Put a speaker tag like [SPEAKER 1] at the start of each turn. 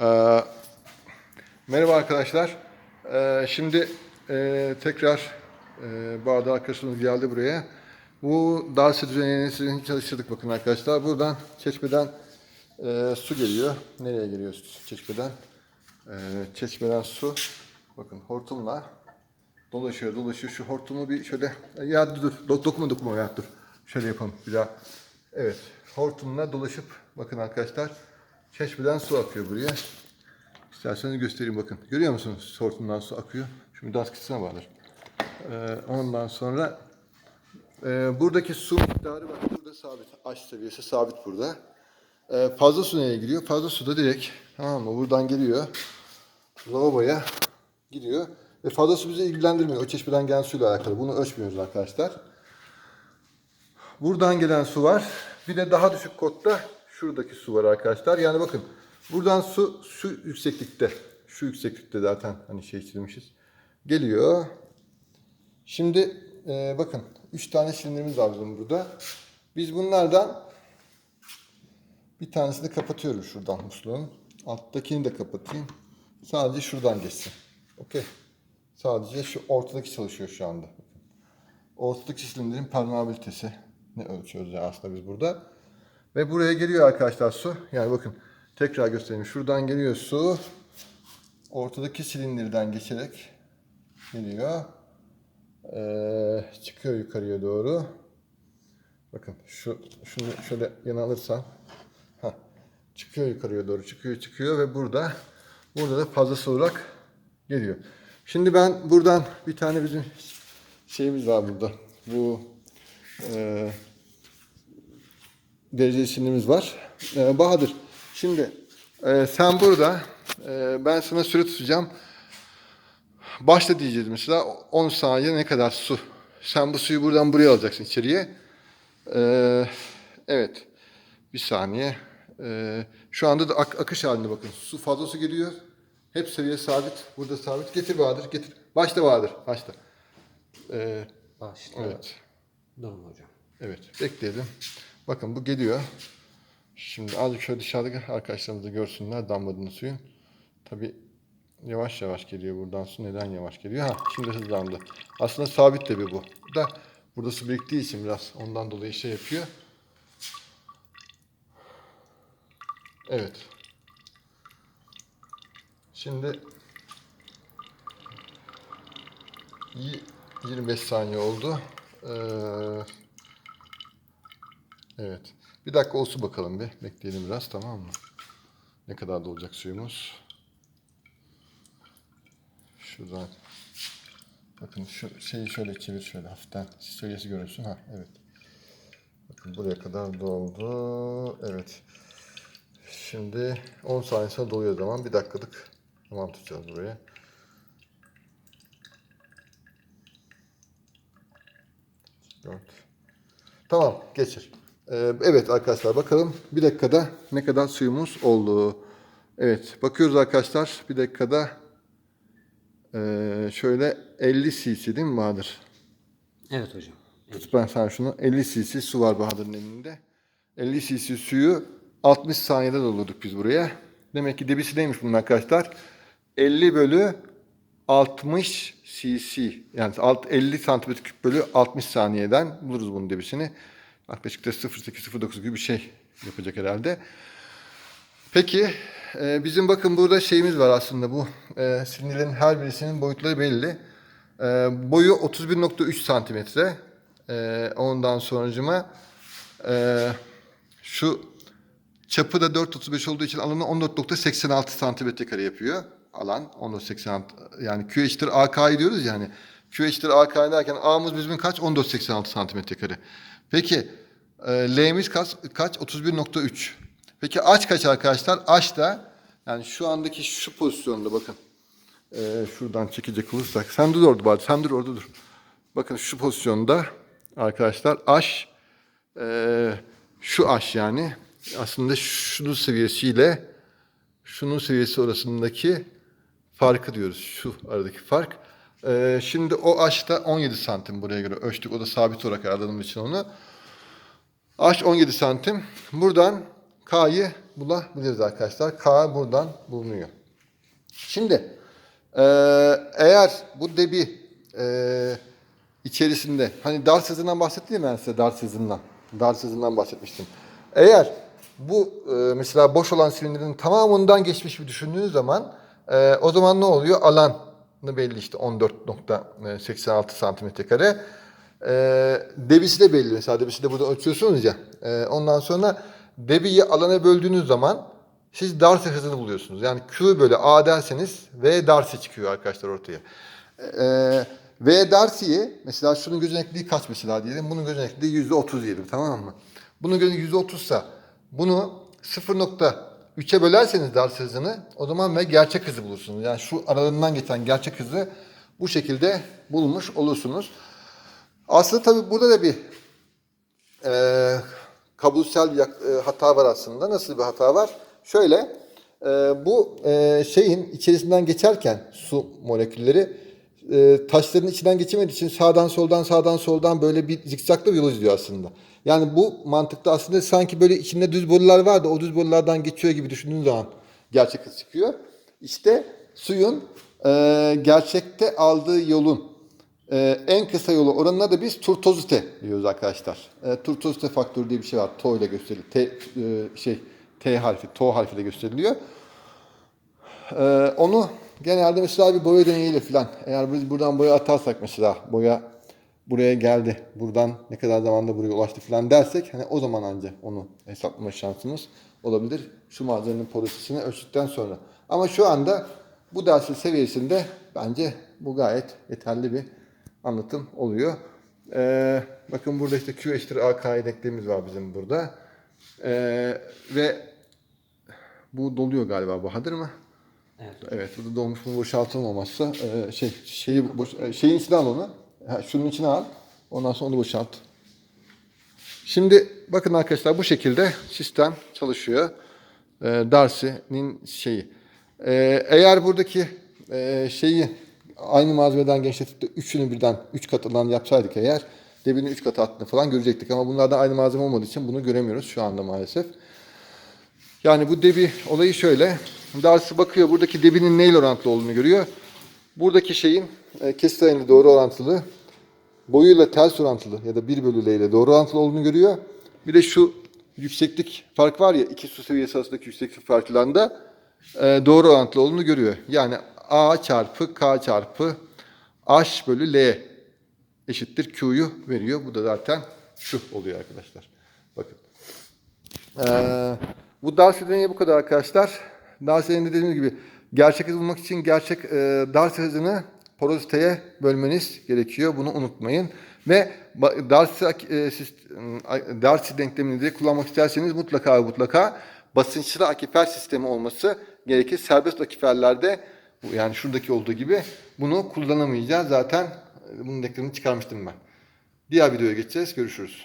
[SPEAKER 1] Ee, merhaba arkadaşlar. Ee, şimdi e, tekrar e, arkadaşımız geldi buraya. Bu Darsi düzenini sizin çalıştırdık bakın arkadaşlar. Buradan çeşmeden e, su geliyor. Nereye geliyor çeşmeden? E, çeşmeden su. Bakın hortumla dolaşıyor dolaşıyor. Şu hortumu bir şöyle ya dur dur dokunma dokunma ya dur. Şöyle yapalım bir daha. Evet hortumla dolaşıp bakın arkadaşlar çeşmeden su akıyor buraya. İsterseniz göstereyim bakın. Görüyor musunuz? Hortumdan su akıyor. Şimdi daskısına bağlar. Ee, ondan sonra e, buradaki su miktarı bak burada sabit. Aş seviyesi sabit burada. Ee, fazla su nereye gidiyor? Fazla su da direkt tamam mı? Buradan geliyor. Lavaboya gidiyor. Ve fazla su bizi ilgilendirmiyor. O çeşmeden gelen suyla alakalı. Bunu ölçmüyoruz arkadaşlar. Buradan gelen su var. Bir de daha düşük kodda şuradaki su var arkadaşlar. Yani bakın buradan su şu yükseklikte. Şu yükseklikte zaten hani şey çizmişiz. Geliyor. Şimdi e, bakın 3 tane silindirimiz var bizim burada. Biz bunlardan bir tanesini kapatıyorum şuradan musluğun. Alttakini de kapatayım. Sadece şuradan geçsin. Okey. Sadece şu ortadaki çalışıyor şu anda. Ortadaki silindirin permeabilitesi ne ölçüyoruz ya aslında biz burada. Ve buraya geliyor arkadaşlar su. Yani bakın tekrar göstereyim. Şuradan geliyor su. Ortadaki silindirden geçerek geliyor. Ee, çıkıyor yukarıya doğru. Bakın şu şunu şöyle yana alırsam heh, çıkıyor yukarıya doğru çıkıyor çıkıyor ve burada burada da fazlası olarak geliyor. Şimdi ben buradan bir tane bizim şeyimiz var burada. Bu e, derece sinirimiz var. E, Bahadır, şimdi e, sen burada, e, ben sana süre tutacağım. Başla diyeceğiz mesela 10 saniye ne kadar su. Sen bu suyu buradan buraya alacaksın içeriye. E, evet, bir saniye. E, şu anda da ak- akış halinde bakın. Su fazla su geliyor. Hep seviye sabit. Burada sabit. Getir Bahadır, getir. Başla Bahadır, başla. E,
[SPEAKER 2] Başla.
[SPEAKER 1] evet.
[SPEAKER 2] Doğru hocam.
[SPEAKER 1] Evet, bekleyelim. Bakın bu geliyor. Şimdi azıcık şöyle dışarıdaki arkadaşlarımız da görsünler damladığını suyun. Tabi yavaş yavaş geliyor buradan su. Neden yavaş geliyor? Ha, şimdi hızlandı. Aslında sabit de bir bu. Da burada su biriktiği için biraz ondan dolayı şey yapıyor. Evet. Şimdi y- 25 saniye oldu. Ee, evet. Bir dakika olsun bakalım bir. Bekleyelim biraz tamam mı? Ne kadar dolacak suyumuz? Şuradan. Bakın şu şeyi şöyle çevir şöyle hafiften. Seviyesi görünsün. Ha evet. Bakın buraya kadar doldu. Evet. Şimdi 10 saniye sonra doluyor zaman bir dakikalık tamam tutacağız buraya. Dört. Tamam geçir. Ee, evet arkadaşlar bakalım bir dakikada ne kadar suyumuz oldu. Evet bakıyoruz arkadaşlar bir dakikada ee, şöyle 50 cc değil mi Bahadır?
[SPEAKER 2] Evet hocam.
[SPEAKER 1] Tut ben sana şunu. 50 cc su var Bahadır'ın elinde. 50 cc suyu 60 saniyede doldurduk biz buraya. Demek ki debisi neymiş bunun arkadaşlar? 50 bölü 60 cc. Yani alt- 50 santimetre küp bölü 60 saniyeden buluruz bunun debisini. Yaklaşık da 0.8-0.9 gibi bir şey yapacak herhalde. Peki e, bizim bakın burada şeyimiz var aslında bu e, sinirlerin her birisinin boyutları belli. E, boyu 31.3 santimetre. E, ondan sonracıma e, şu çapı da 4.35 olduğu için alanı 14.86 santimetre kare yapıyor. Alan 14.86 yani Q eşittir AK'yı diyoruz yani. Q eşittir AK derken A'mız bizim kaç? 14.86 santimetre kare. Peki e, L'miz kaç? Kaç? 31.3. Peki aç kaç arkadaşlar? Aç da yani şu andaki şu pozisyonda bakın. E, şuradan çekecek olursak. Sen dur orada bari. Sen dur orada dur. Bakın şu pozisyonda arkadaşlar aş e, şu aş yani aslında şunun seviyesiyle şunun seviyesi arasındaki farkı diyoruz. Şu aradaki fark. E, şimdi o aşta 17 santim buraya göre ölçtük. O da sabit olarak ayarladığım için onu. Aş 17 santim. Buradan K'yı bulabiliriz arkadaşlar. K buradan bulunuyor. Şimdi e, eğer bu debi e, içerisinde hani dars hızından bahsettim ben size dars hızından. Dars hızından bahsetmiştim. Eğer bu e, mesela boş olan silindirin tamamından geçmiş bir düşündüğünüz zaman e, o zaman ne oluyor? Alanı belli işte 14.86 santimetre kare. E, debisi de belli. Mesela debisi de burada ölçüyorsunuz ya. E, ondan sonra debiyi alana böldüğünüz zaman siz Darcy hızını buluyorsunuz. Yani Q bölü A derseniz V Darcy çıkıyor arkadaşlar ortaya. Ee, V Darcy'yi mesela şunun göz netliği kaç mesela diyelim. Bunun göz netliği %30 diyelim tamam mı? Bunun göz %30 sa bunu 0.3'e bölerseniz Darcy hızını o zaman ve gerçek hızı bulursunuz. Yani şu aralığından geçen gerçek hızı bu şekilde bulmuş olursunuz. Aslında tabii burada da bir e, kabulsel bir e, hata var aslında. Nasıl bir hata var? Şöyle, e, bu e, şeyin içerisinden geçerken su molekülleri e, taşların içinden geçemediği için sağdan soldan sağdan soldan böyle bir zikzaklı bir yol izliyor aslında. Yani bu mantıkta aslında sanki böyle içinde düz borular var da o düz borulardan geçiyor gibi düşündüğün zaman gerçek çıkıyor. İşte suyun e, gerçekte aldığı yolun ee, en kısa yolu oranına da biz turtozite diyoruz arkadaşlar. Ee, turtozite faktörü diye bir şey var. To ile gösteriliyor. T, e, şey, T harfi, to harfiyle gösteriliyor. Ee, onu genelde mesela bir boya deneyiyle falan. Eğer biz buradan boya atarsak mesela boya buraya geldi. Buradan ne kadar zamanda buraya ulaştı falan dersek hani o zaman ancak onu hesaplama şansımız olabilir. Şu malzemenin porositesini ölçtükten sonra. Ama şu anda bu dersin seviyesinde bence bu gayet yeterli bir anlatım oluyor. Ee, bakın burada işte Q eşittir A K denklemimiz var bizim burada. Ee, ve bu doluyor galiba Bahadır mı?
[SPEAKER 2] Evet.
[SPEAKER 1] Evet, burada dolmuş mu boşaltılmaması e, şey şeyi boş, e, şeyin içine al onu. Ha, şunun içine al. Ondan sonra onu boşalt. Şimdi bakın arkadaşlar bu şekilde sistem çalışıyor. E, Darcy'nin şeyi. E, eğer buradaki e, şeyi aynı malzemeden genişletip de üçünü birden üç katından yapsaydık eğer debinin üç katı attığını falan görecektik. Ama bunlardan aynı malzeme olmadığı için bunu göremiyoruz şu anda maalesef. Yani bu debi olayı şöyle. Darcy bakıyor buradaki debinin neyle orantılı olduğunu görüyor. Buradaki şeyin e, kesit sayıyla doğru orantılı, boyuyla ters orantılı ya da 1 bölü L ile doğru orantılı olduğunu görüyor. Bir de şu yükseklik fark var ya iki su seviyesi arasındaki yükseklik farklarında e, doğru orantılı olduğunu görüyor. Yani A çarpı K çarpı H bölü L eşittir Q'yu veriyor. Bu da zaten şu oluyor arkadaşlar. Bakın. Ee, bu Darcy bu kadar arkadaşlar. Darcy deneyinde dediğimiz gibi gerçek hız bulmak için gerçek e, Darcy hızını porositeye bölmeniz gerekiyor. Bunu unutmayın. Ve Darcy, e, sist- e, Darcy denklemini de kullanmak isterseniz mutlaka mutlaka basınçlı akifer sistemi olması gerekir. Serbest akiferlerde yani şuradaki olduğu gibi bunu kullanamayacağız. Zaten e, bunun denklemini çıkarmıştım ben. Diğer videoya geçeceğiz. Görüşürüz.